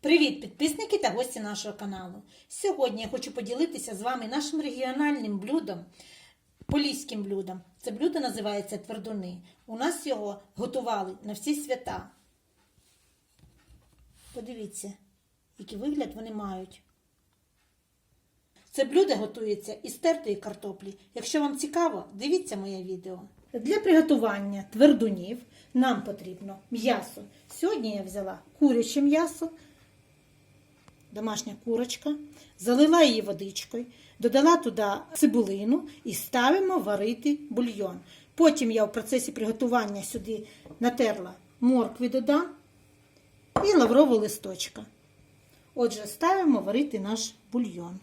Привіт, підписники та гості нашого каналу. Сьогодні я хочу поділитися з вами нашим регіональним блюдом, поліським блюдом. Це блюдо називається твердуни. У нас його готували на всі свята. Подивіться, який вигляд вони мають. Це блюдо готується із тертої картоплі. Якщо вам цікаво, дивіться моє відео. Для приготування твердунів нам потрібно м'ясо. Сьогодні я взяла куряче м'ясо, домашня курочка, залила її водичкою, додала туди цибулину і ставимо варити бульйон. Потім я в процесі приготування сюди натерла моркви додам і лаврового листочка. Отже, ставимо варити наш бульйон.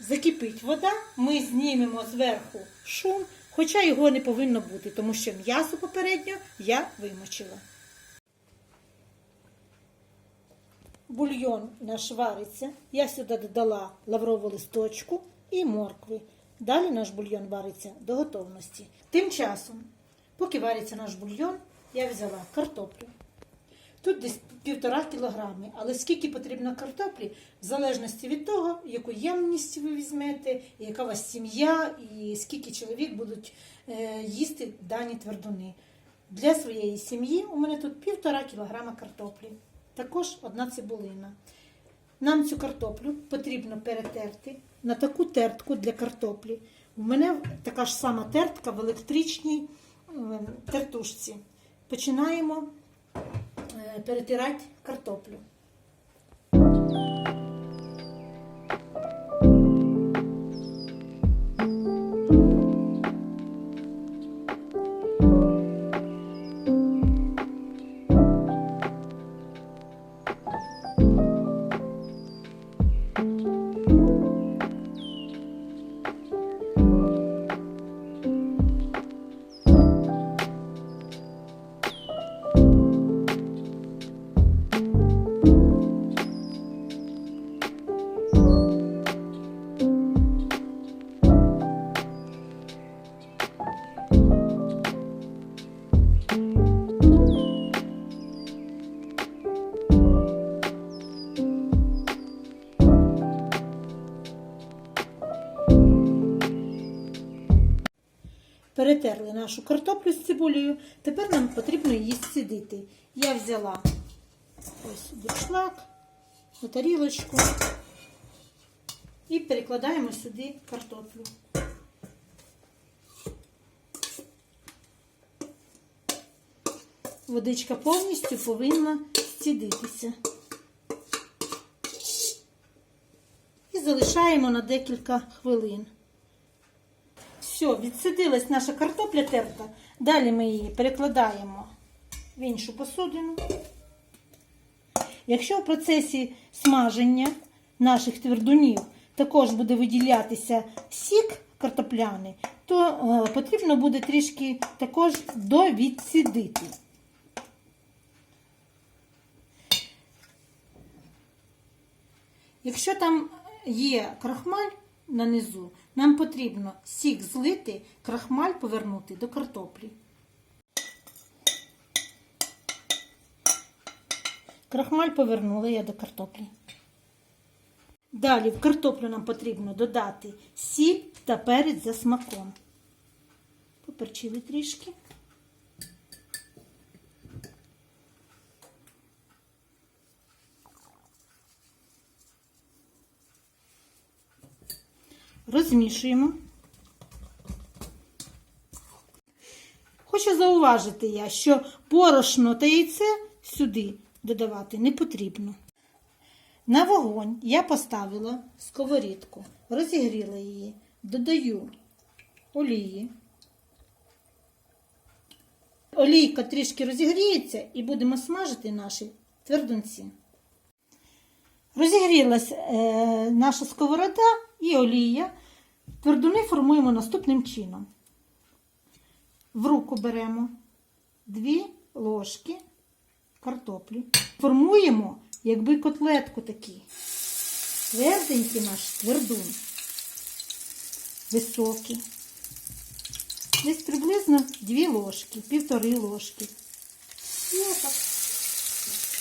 Закипить вода, ми знімемо зверху шум, хоча його не повинно бути, тому що м'ясо попередньо я вимочила. Бульйон наш вариться. Я сюди додала лаврову листочку і моркви. Далі наш бульйон вариться до готовності. Тим часом, поки вариться наш бульйон, я взяла картоплю. Тут десь півтора кілограми, але скільки потрібно картоплі, в залежності від того, яку ємність ви візьмете, яка у вас сім'я, і скільки чоловік будуть е, їсти дані твердуни. Для своєї сім'ї у мене тут півтора кілограма картоплі, також одна цибулина. Нам цю картоплю потрібно перетерти на таку тертку для картоплі. У мене така ж сама тертка в електричній е, тертушці. Починаємо е, перетирати картоплю. Перетерли нашу картоплю з цибулею. Тепер нам потрібно її сцідити. Я взяла ось дуршлаг на тарілочку і перекладаємо сюди картоплю. Водичка повністю повинна зцідитися. І залишаємо на декілька хвилин. Все, відсидилась наша картопля терта. Далі ми її перекладаємо в іншу посудину. Якщо в процесі смаження наших твердунів також буде виділятися сік картопляний, то е, потрібно буде трішки також довідсідити. Якщо там є крахмаль на низу, нам потрібно сік злити, крахмаль повернути до картоплі. Крахмаль повернула я до картоплі. Далі в картоплю нам потрібно додати сіль та перець за смаком. Поперчили трішки. Розмішуємо. Хочу зауважити я, що борошно та яйце сюди додавати не потрібно. На вогонь я поставила сковорідку, розігріла її, додаю олії. Олійка трішки розігріється і будемо смажити наші твердунці. Розігрілась е, наша сковорода і олія. Твердуни формуємо наступним чином. В руку беремо дві ложки картоплі. Формуємо, якби котлетку такі. Тверденький наш твердун. Високий. Десь приблизно 2 ложки, півтори ложки. І отак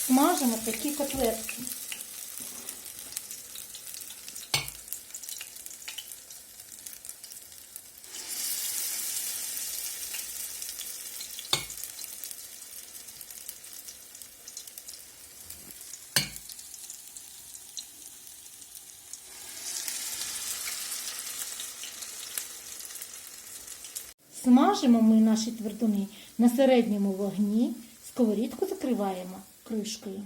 смажимо такі котлетки. Смажимо ми наші твердуни на середньому вогні, сковорідку закриваємо кришкою.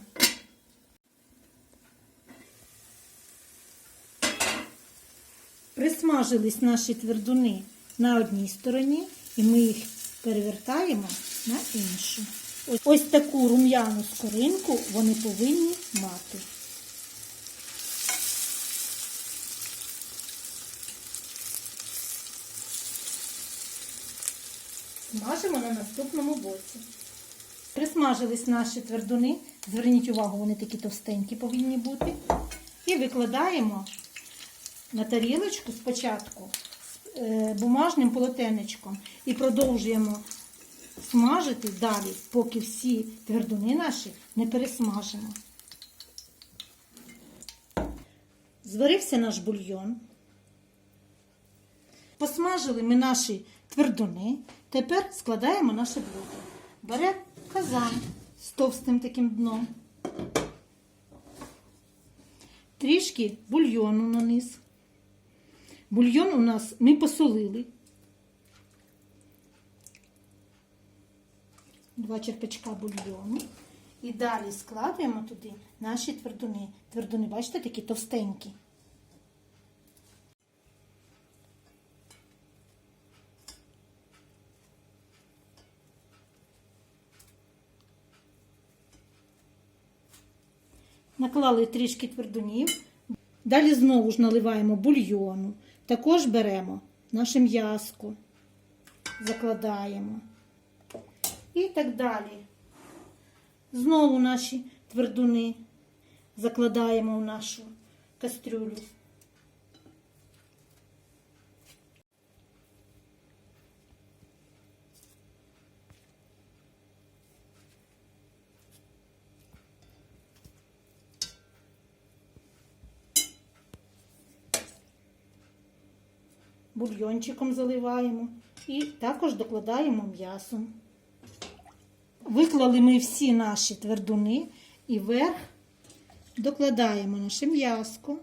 Присмажились наші твердуни на одній стороні, і ми їх перевертаємо на іншу. Ось, таку рум'яну скоринку вони повинні мати. Смажимо на наступному боці. Присмажились наші твердуни. Зверніть увагу, вони такі товстенькі повинні бути. І викладаємо на тарілочку спочатку е, бумажним полотенечком і продовжуємо смажити далі, поки всі твердуни наші не пересмажимо. Зварився наш бульйон. Посмажили ми наші твердуни. Тепер складаємо наше блюдо. Беремо казан з товстим таким дном. Трішки бульйону на низ. Бульйон у нас ми посолили. Два черпачка бульйону. І далі складаємо туди наші твердуни. Твердуни, бачите, такі товстенькі. Наклали трішки твердунів. Далі знову ж наливаємо бульйону. Також беремо наше м'язко, закладаємо. І так далі. Знову наші твердуни закладаємо в нашу кастрюлю. Бульйончиком заливаємо і також докладаємо м'ясо. Виклали ми всі наші твердуни і вверх докладаємо наше м'яско.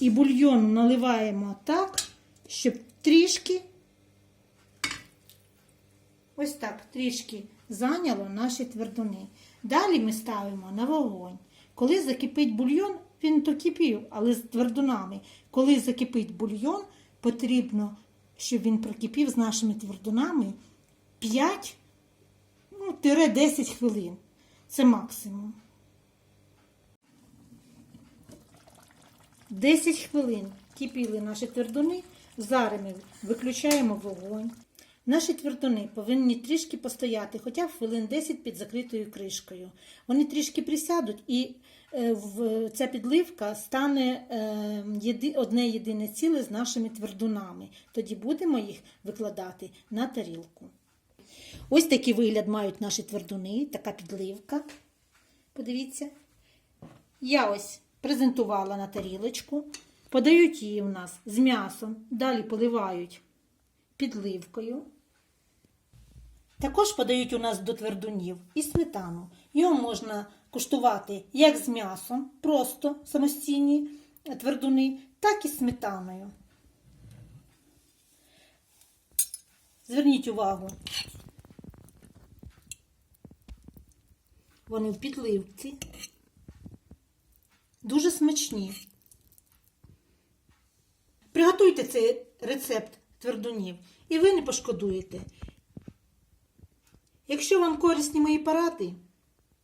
І бульйон наливаємо так, щоб трішки Ось так трішки зайняло наші твердуни. Далі ми ставимо на вогонь. Коли закипить бульйон, він то кипів, але з твердунами. Коли закипить бульйон, потрібно, щоб він прокипів з нашими твердунами 5 ну, 10 хвилин. Це максимум. 10 хвилин кипіли наші твердуни. Зараз ми виключаємо вогонь. Наші твердуни повинні трішки постояти, хоча б хвилин 10 під закритою кришкою. Вони трішки присядуть, і е, ця підливка стане е, одне єдине ціле з нашими твердунами. Тоді будемо їх викладати на тарілку. Ось такий вигляд мають наші твердуни, така підливка. Подивіться. Я ось презентувала на тарілочку. Подають її у нас з м'ясом, далі поливають підливкою. Також подають у нас до твердунів і сметану. Його можна куштувати як з м'ясом, просто самостійні твердуни, так і з сметаною. Зверніть увагу. Вони в підливці. Дуже смачні. Приготуйте цей рецепт твердунів, і ви не пошкодуєте. Якщо вам корисні мої поради,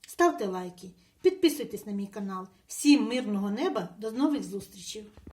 ставте лайки, підписуйтесь на мій канал. Всім мирного неба, до нових зустрічей!